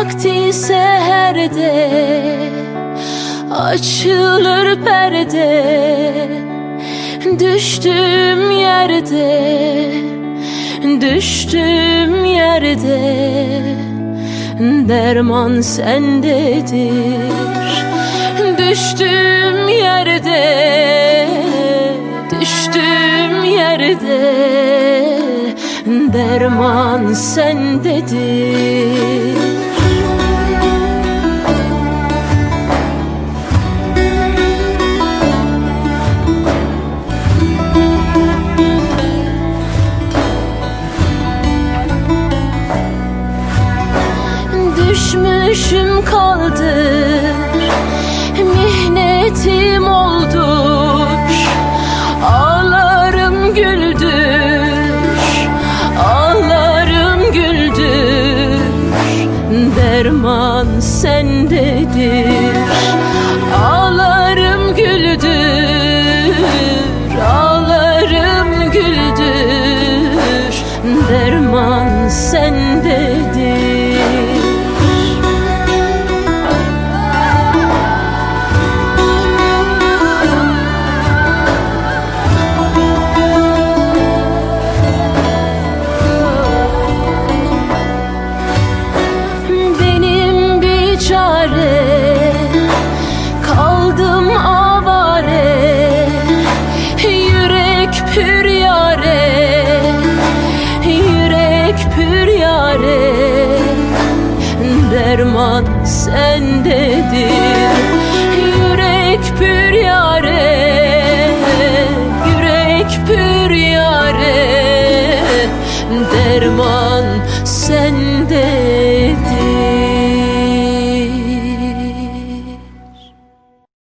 vakti seherde Açılır perde. Düştüğüm yerde Düştüğüm yerde. Derman sendedir. Düştüğüm yerde Düştüğüm yerde. Derman sendedir Düşmüşüm kaldır. Mihnetim oldur. Ağlarım güldür. Ağlarım güldür. Derman sendedir çare Derman sendedir. Yürek pür yare Yürek pür yare Derman